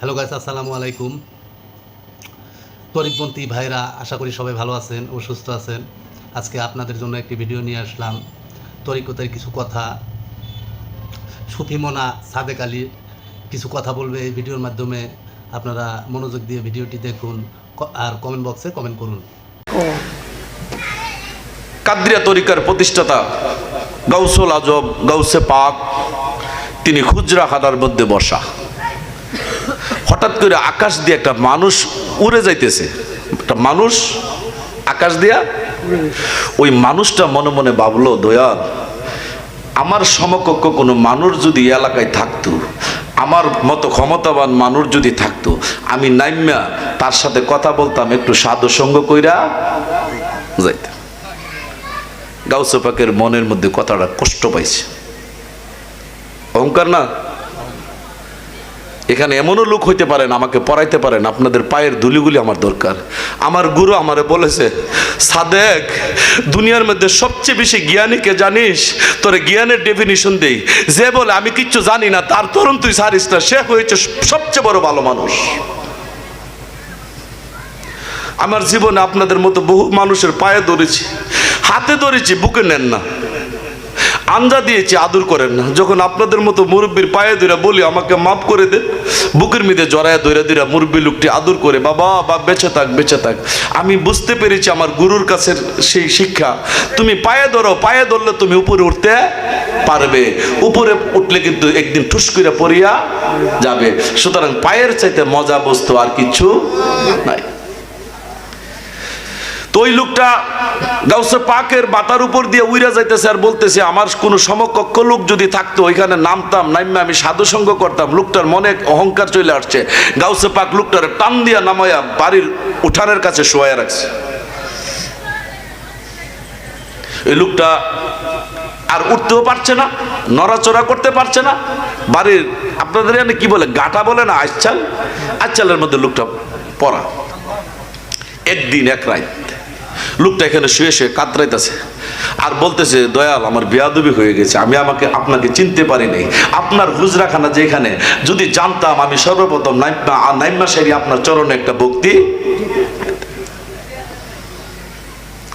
Hello guys আসসালামু আলাইকুম। তরিকপন্থী ভাইরা, আশা করি সবাই ভালো আছেন ও সুস্থ আছেন। আজকে আপনাদের জন্য একটি ভিডিও নিয়ে আসলাম। তরিকতের কিছু কথা। সুফিমনা সাদেক আলী কিছু কথা বলবে এই ভিডিওর মাধ্যমে। আপনারা মনোযোগ দিয়ে ভিডিওটি দেখুন। আর কমেন্ট বক্সে কমেন্ট করুন। কাদ্রিয়া তরিকার প্রতিষ্ঠাতা গাউসুল আজব গাউসে পাক, তিনি খুচরা খাদার মধ্যে বসা। হঠাৎ করে আকাশ দিয়ে একটা মানুষ উড়ে যাইতেছে। একটা মানুষ আকাশ দিয়া ওই মানুষটা মনে মনে ভাবলো দয়াল আমার সমকক্ষ কোনো মানুষ যদি এলাকায় থাকতো, আমার মতো ক্ষমতাবান মানুষ যদি থাকতো, আমি নাইম্যা তার সাথে কথা বলতাম, একটু সাধু সঙ্গ কইরা যাইতাম। গাউসে পাকের মনের মধ্যে কথাটা কষ্ট পাইছে। অহংকার না? এখানে এমনও লোক হইতে পারেন, আমাকে পড়াইতে পারেন, আপনাদের পায়ের ধুলিগুলি আমার দরকার। আমার গুরু আমারে বলেছে, সাদেক, দুনিয়ার মধ্যে সবচেয়ে বেশি জ্ঞানীকে জানিস? তোরে জ্ঞানের ডেফিনিশন দেই। যে বলে, আমি কিচ্ছু জানি না, তার তরুণ তুই সারিস না, সে হয়েছে সবচেয়ে বড় ভালো মানুষ। আমার জীবনে আপনাদের মতো বহু মানুষের পায়ে ধরেছি, হাতে ধরেছি, বুকে নেন না। আঞ্জা দিয়েছি, আদর করেন না। যখন আপনাদের মতো মুরব্বীর পায়ে ধরে বলি, আমাকে মাফ করে দে। বুকের মিদে জড়ায় ধরে ধরে মুরব্বী লোকটি আদর করে, বাবা বা বেঁচে থাক বেঁচে থাক। আমি বুঝতে পেরেছি আমার গুরুর কাছে সেই শিক্ষা। তুমি পায়ে ধরো, পায়ে ধরলে তুমি উপরে উঠতে পারবে। উপরে উঠলে কিন্তু একদিন ঠুস করে পড়িয়া যাবে। সুতরাং পায়ের চাইতে মজা বস্তু আর কিছু নাই। তো ওই লোকটা গাউসে পাকের বাতার উপর দিয়ে উইরা যাইতেছে আর বলতেছে, আমার কোনো সমকক্ষ লোক যদি থাকতো, ওইখানে নামতাম নাইমে আমি সাধু সঙ্গ করতাম, লোকটার মনে অহংকার চলে আসছে। গাউসে পাক লোকটার টান দিয়া নামায়া বাড়ির উঠানের কাছে শোয়া রাখছে। এই লোকটা আর উঠতেও পারছে না, নড়াচড়া করতে পারছে না। বাড়ির, আপনাদের এখানে কি বলে, গাটা বলে না আচ্ছাল আচ্ছালের মধ্যে লোকটা পড়া। একদিন, এক রাত লোকটা এখানে শুয়ে শুয়ে কাতরাইতেছে। আর বলতেছে, দয়াল, আমার বেয়াদবি হয়ে গেছে। আমি আমাকে, আপনাকে চিনতে পারি নাই। আপনার হুজরাখানা যেখানে, যদি জানতাম আমি সর্বপ্রথম নাইমা নাইমা আপনার চরণে একটা ভক্তি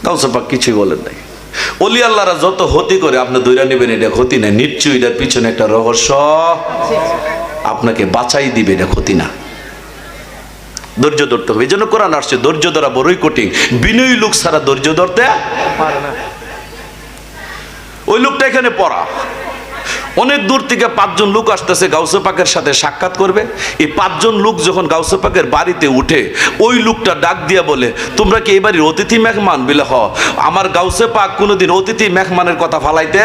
কাউসাপাক কিছুই বলেন নাই। অলি আল্লাহরা যত হতি করে, আপনি দৈরা নেবেন, এটা ক্ষতি না নিশ্চয়ই এটার পিছনে একটা রহস্য। আপনাকে বাঁচাই দিবে, এটা ক্ষতি না। ধৈর্য ধরতে হবে। এই জন্য কোরআন আসছে, ধৈর্য ধরা বড়ই কঠিন। বিনয়ী লোক ছাড়া ধৈর্য ধরতে ওই লোকটা এখানে পড়া। অনেক দূর থেকে পাঁচজন লোক আসতেছে, গাউসে পাকের সাথে সাক্ষাৎ করবে। এই পাঁচজন লোক যখন গাউসে পাকের বাড়িতে উঠে, ওই লোকটা ডাক দিয়া বলে, তোমরা কি বাড়ির অতিথি মেহমান? বিলে, হ, আমার গাউসে পাক কোনোদিন অতিথি মেহমানের কথা ফালাইতে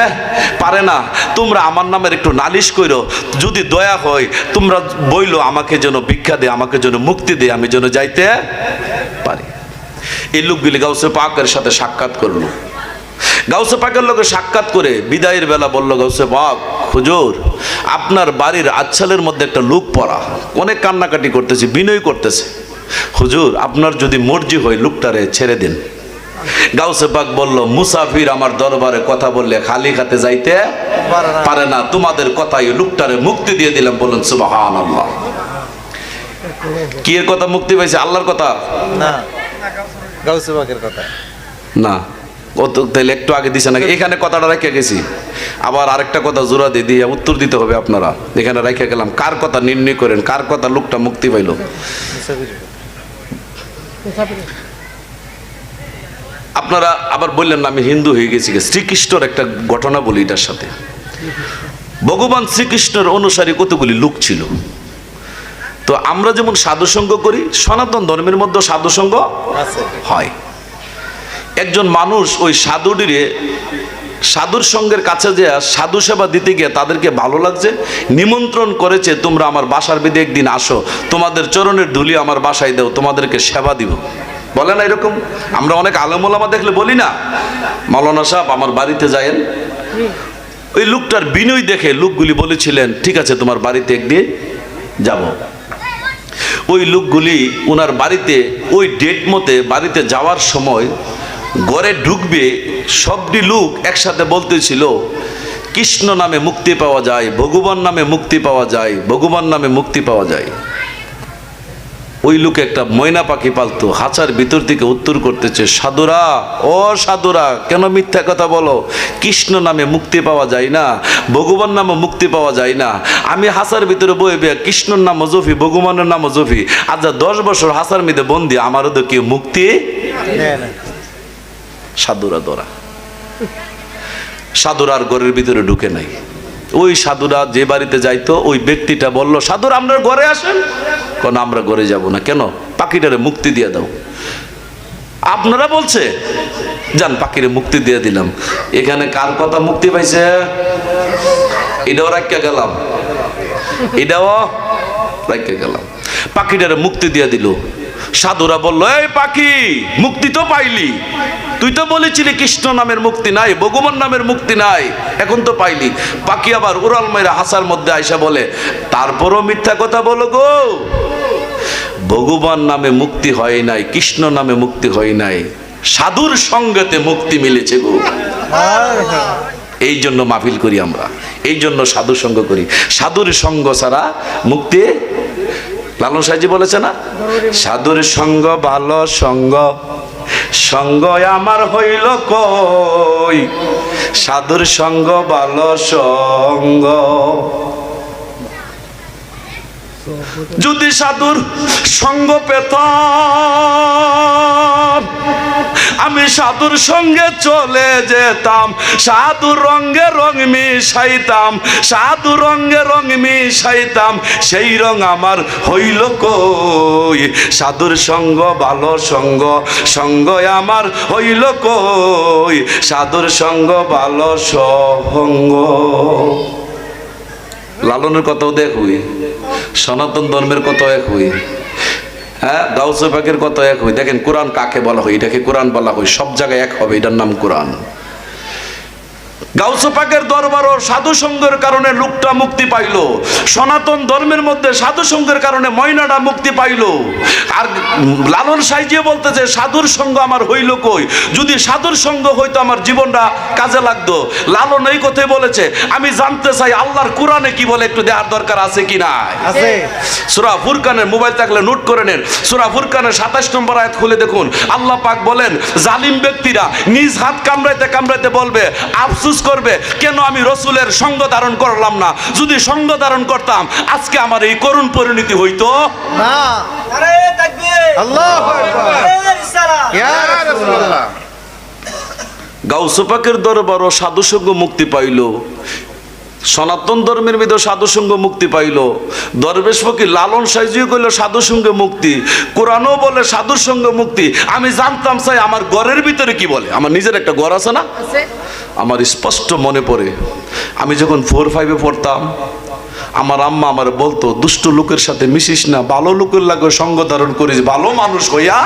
পারে না। তোমরা আমার নামের একটু নালিশ করো যদি দয়া হয়, তোমরা বইলো আমাকে যেন ভিক্ষা দে, আমাকে যেন মুক্তি দে, আমি যেন যাইতে পারি। এই লোকগুলি গাউসে পাকের সাথে সাক্ষাৎ করল। গাউসে পাকের লোকে সাক্ষাৎ করে বিদায়ের বেলা বলল গাউসে পাক হুজুর আপনার বাড়ির আচ্ছালের মধ্যে একটা লুক পড়া অনেক কান্নাকাটি করতেছে বিনয় করতেছে। হুজুর আপনার যদি মর্জি হয় লুকটারে ছেড়ে দিন। গাউসে পাক বলল মুসাফির আমার দরবারে কথা বললে খালি খাতে যাইতে পারে না। তোমাদের কথাই লোকটারে মুক্তি দিয়ে দিলাম। বলুন সুবাহান আল্লাহ কি এর কথা মুক্তি পাইছে? আল্লাহর কথা? না গাউসে পাকের কথা। না। কত তাহলে একটু আগে দিছে না এখানে কথাটা রেখে গেছি। আবার আরেকটা কথা জোড়া দিয়ে দিয়ে উত্তর দিতে হবে আপনারা। এখানে রেখে গেলাম কার কথা নির্ণয় করেন? কার কথা লোকটা মুক্তি পাইলো? আপনারা আবার বললেন না আমি হিন্দু হয়ে গেছি শ্রীকৃষ্ণর একটা ঘটনা বলি এটার সাথে। ভগবান শ্রীকৃষ্ণের অনুসারী কতগুলি লোক ছিল? তো আমরা যেমন সাধুসঙ্গ করি সনাতন ধর্মের মধ্যে সাধুসঙ্গ আছে। হয়। একজন মানুষ ওই সাধুটিরে, সাধুর সঙ্গের কাছে যে সাধু সেবা দিতে গিয়ে তাদেরকে ভালো লাগছে, নিমন্ত্রণ করেছে, তোমরা আমার বাসার বেদে একদিন আসো, তোমাদের চরণের ধুলি আমার বাসায় দাও, তোমাদেরকে সেবা দিব। বলে না এরকম? আমরা অনেক আলমোলামা দেখলে বলি না মৌলানা সাহেব, আমার বাড়িতে যায়েন। ওই লোকটার বিনয় দেখে লোকগুলি বলেছিলেন, ঠিক আছে, তোমার বাড়িতে একদিন যাব। ওই লোকগুলি ওনার বাড়িতে, ওই ডেট মতে বাড়িতে যাওয়ার সময় ঘরে ঢুকবে, সবটি লোক একসাথে বলতেছিল, কৃষ্ণ নামে মুক্তি পাওয়া যায়, ভগবান নামে মুক্তি পাওয়া যায়, ভগবান নামে মুক্তি পাওয়া যায়। ওই লোকে একটা ময়না পাখি পালতো, হাঁচার ভিতর থেকে উত্তর করতেছে, সাধুরা, ও সাধুরা, কেন মিথ্যা কথা বলো? কৃষ্ণ নামে মুক্তি পাওয়া যায় না, ভগবান নামে মুক্তি পাওয়া যায় না। আমি হাসার ভিতরে বয়ে বিয়া কৃষ্ণর নাম জফি ভগবানের নাম জফি আজ যা দশ বছর হাসার মধ্যে বন্দি, আমারও তো কেউ মুক্তি দেয় না সাধুরা সাধুরার ঘরের ভিতরে ঢুকে নাই। ওই সাধুরা যে বাড়িতে যাইতো, ওই ব্যক্তিটা বলল, সাধুরা, আমরা ঘরে আসেন? কোন, আমরা ঘরে যাব না। কেন? পাখিটারে মুক্তি দিয়ে দাও। আপনারা বলছে, যান, পাখিরে মুক্তি দিয়ে দিলাম। এখানে কার কথা মুক্তি পাইছে? এটাও রাখিয়া গেলাম। এটাও রাখিয়া গেলাম। পাখিটারে মুক্তি দিয়ে দিল। সাধুরা বলল, এই পাখি, মুক্তি তো পাইলি। তুই তো বলেছিলি কৃষ্ণ নামের মুক্তি নাই, ভগবান নামের মুক্তি নাই, এখন তো পাইলি। পাখি আবার উড়াল মেয়েরা হাসার মধ্যে আইসা বলে, তারপরও মিথ্যা কথা বলো গো। ভগবান নামে মুক্তি হয় নাই, কৃষ্ণ নামে মুক্তি হয় নাই, সাধুর সঙ্গতে মুক্তি মিলেছে গো। এই জন্য মাহফিল করি আমরা এই জন্য সাধু সঙ্গ করি। সাধুর সঙ্গ ছাড়া মুক্তি লালন সাহেব বলেছে না? সাধুর সঙ্গ, ভালো সঙ্গ। সঙ্গ আমার হইল কই? সাধুর সঙ্গ, ভালো সঙ্গ। যদি সাধুর সঙ্গ পেতাম, আমি সাধুর সঙ্গে চলে যেতাম সাধু রঙ্গে রং মিশাইতাম সাধু রঙ্গে রং মিশাইতাম, সেই রং আমার হইল কই? সাধুর সঙ্গ ভালো সঙ্গ সঙ্গ আমার হইল কই? সাধুর সঙ্গ ভালো সঙ্গ। লালনের কথাও দেখ হই সনাতন ধর্মের কত এক হই? হ্যাঁ দাউসে পাকের কত এক হই? দেখেন, কোরআন কাকে বলা হয় এটাকে কোরআন বলা হয় সব জায়গায় এক হবে, এটার নাম কোরআন। গাউসে পাকের দরবার ও সাধু সঙ্গের কারণে লোকটা মুক্তি পাইল। সনাতন ধর্মের মধ্যে সাধু সঙ্গের কারণে ময়নাটা মুক্তি পাইল। আর লালন সাইজিয়ে বলতেছে সাধুর সঙ্গ আমার হইল কই? যদি সাধুর সঙ্গ হইতো আমার জীবনটা কাজে লাগতো। লালন এই কথাই বলেছে আমি জানতে চাই আল্লাহর কোরআনে কি বলে একটু দেওয়ার দরকার আছে কি না আছে। সুরা ফুরকানের মোবাইল থাকলে নোট করে নেন। সুরা ফুরকানের সাতাশ নম্বর আয়াত খুলে দেখুন। আল্লাহ পাক বলেন জালিম ব্যক্তিরা নিজ হাত কামড়াইতে কামড়াইতে বলবে আফসুস করবে কেন আমি রসুলের সঙ্গ ধারণ করলাম না? যদি সঙ্গ ধারণ করতাম আজকে আমার এই করুণ পরিণতি হইতো। না। আরে দরবারও আল্লাহু আকবার। আরে রিসালাত। ইয়া রাসূলুল্লাহ। গাউসপাকের দরবার ও সাধুসঙ্গ মুক্তি পাইল। সনাতন ধর্মের ভিতর সাধুসঙ্গ মুক্তি পাইল। দরবেশ ফকির লালন সাইজিও কইল সাধুসঙ্গে মুক্তি। কোরআনও বলে সাধুর সঙ্গে মুক্তি। আমি জানতাম চাই আমার ঘরের ভিতরে কি বলে? আমার নিজের একটা ঘর আছে না? আমার স্পষ্ট মনে পড়ে। আমি যখন ফোর ফাইভে পড়তাম আমার আম্মা আমার বলতো দুষ্ট লোকের সাথে মিশিস না ভালো লোকের লাগে সঙ্গ ধারণ করিস ভালো মানুষ হইয়া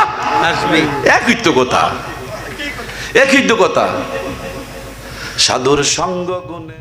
একই তো কথা। একই তো কথা। সাধুর সঙ্গ গুণে